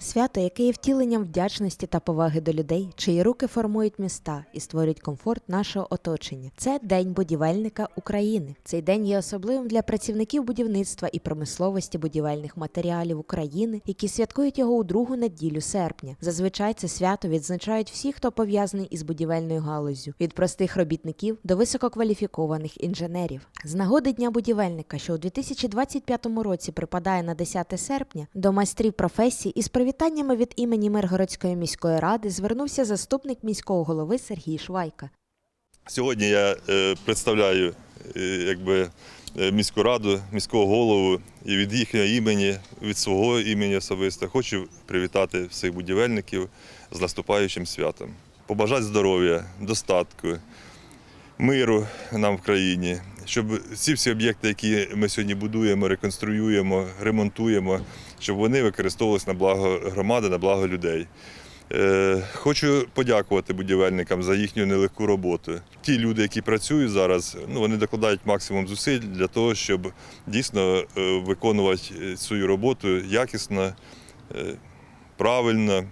Свято, яке є втіленням вдячності та поваги до людей, чиї руки формують міста і створюють комфорт нашого оточення. Це День будівельника України. Цей день є особливим для працівників будівництва і промисловості будівельних матеріалів України, які святкують його у другу неділю серпня. Зазвичай це свято відзначають всі, хто пов'язаний із будівельною галуззю, від простих робітників до висококваліфікованих інженерів. З нагоди Дня будівельника, що у 2025 році припадає на 10 серпня, до майстрів професії із привітаннями від імені Миргородської міської ради звернувся заступник міського голови Сергій Швайка. Сьогодні я е, представляю е, якби, е, міську раду, міського голову і від їхнього імені, від свого імені особисто хочу привітати всіх будівельників з наступаючим святом. Побажати здоров'я, достатку, миру нам в країні, щоб ці всі об'єкти, які ми сьогодні будуємо, реконструюємо, ремонтуємо, щоб вони використовувалися на благо громади, на благо людей. Е, Хочу подякувати будівельникам за їхню нелегку роботу. Ті люди, які працюють зараз, ну вони докладають максимум зусиль для того, щоб дійсно е, виконувати е, свою роботу якісно, правильно.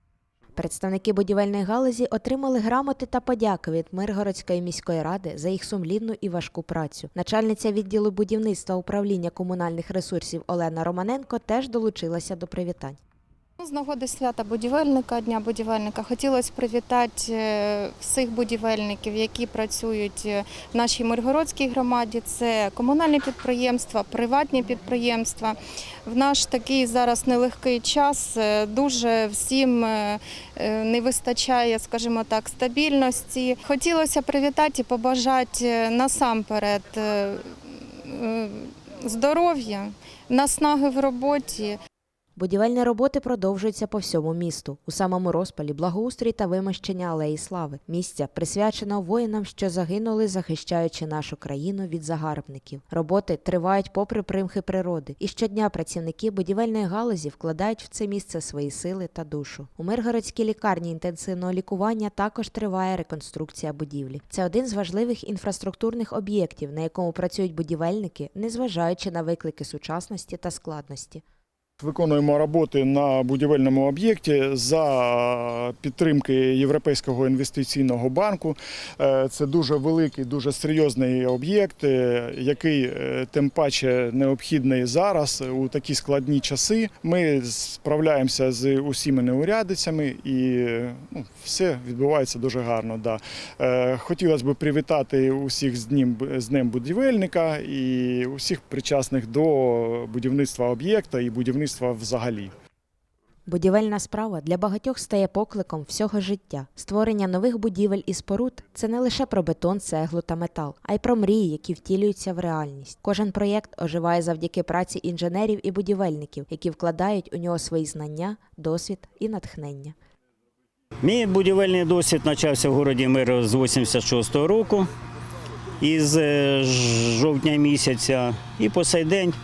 Представники будівельної галузі отримали грамоти та подяки від Миргородської міської ради за їх сумлінну і важку працю. Начальниця відділу будівництва управління комунальних ресурсів Олена Романенко теж долучилася до привітань. Ну, З нагоди свята будівельника, Дня будівельника, хотілося привітати е, всіх будівельників, які працюють е, в нашій Миргородській громаді. Це комунальні підприємства, приватні підприємства. В наш такий зараз нелегкий час е, дуже всім не вистачає, скажімо так, стабільності. Хотілося привітати і побажати насамперед здоров'я, наснаги в роботі. Будівельні роботи продовжуються по всьому місту. У самому розпалі благоустрій та вимощення алеї слави. Місця присвячено воїнам, що загинули, захищаючи нашу країну від загарбників. Роботи тривають попри примхи природи, і щодня працівники будівельної галузі вкладають в це місце свої сили та душу. У Миргородській лікарні інтенсивного лікування також триває реконструкція будівлі. Це один з важливих інфраструктурних об'єктів, на якому працюють будівельники, незважаючи на виклики сучасності та складності. Виконуємо роботи на будівельному об'єкті за підтримки Європейського інвестиційного банку. Е, Це дуже великий, дуже серйозний об'єкт, е, який е, тим паче необхідний зараз у такі складні часи. Ми справляємося з усіма неурядицями і ну, все відбувається дуже гарно. Да. Хотілося б привітати усіх з днем, з днем будівельника і усіх причасних до будівництва об'єкта і будівництва взагалі. Будівельна справа для багатьох стає покликом всього життя. Створення нових будівель і споруд це не лише про бетон, цеглу та метал, а й про мрії, які втілюються в реальність. Кожен проєкт оживає завдяки праці інженерів і будівельників, які вкладають у нього свої знання, досвід і натхнення. Мій будівельний досвід почався в городі Мир з 86-го року, із е, жовтня місяця. І по сей день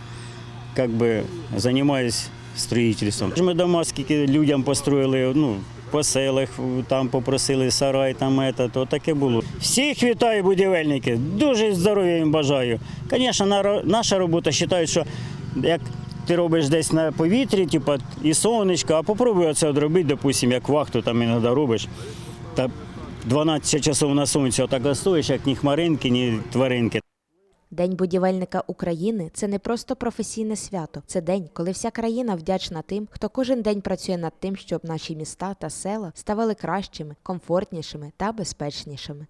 як би, займаюся строїтельством. Ми дома скільки людям построїли, ну, по селах, там попросили сарай, там ета, то таке було. Всіх вітаю будівельники, дуже здоров'я їм бажаю. Звісно, наша робота вважає, що як ти робиш десь на повітрі, типу, і сонечко, а попробуй оце от робити, допустим, як вахту там іноді робиш. Та 12 часов на сонці отак стоїш, як ні хмаринки, ні тваринки. День будівельника України це не просто професійне свято. Це день, коли вся країна вдячна тим, хто кожен день працює над тим, щоб наші міста та села ставали кращими, комфортнішими та безпечнішими.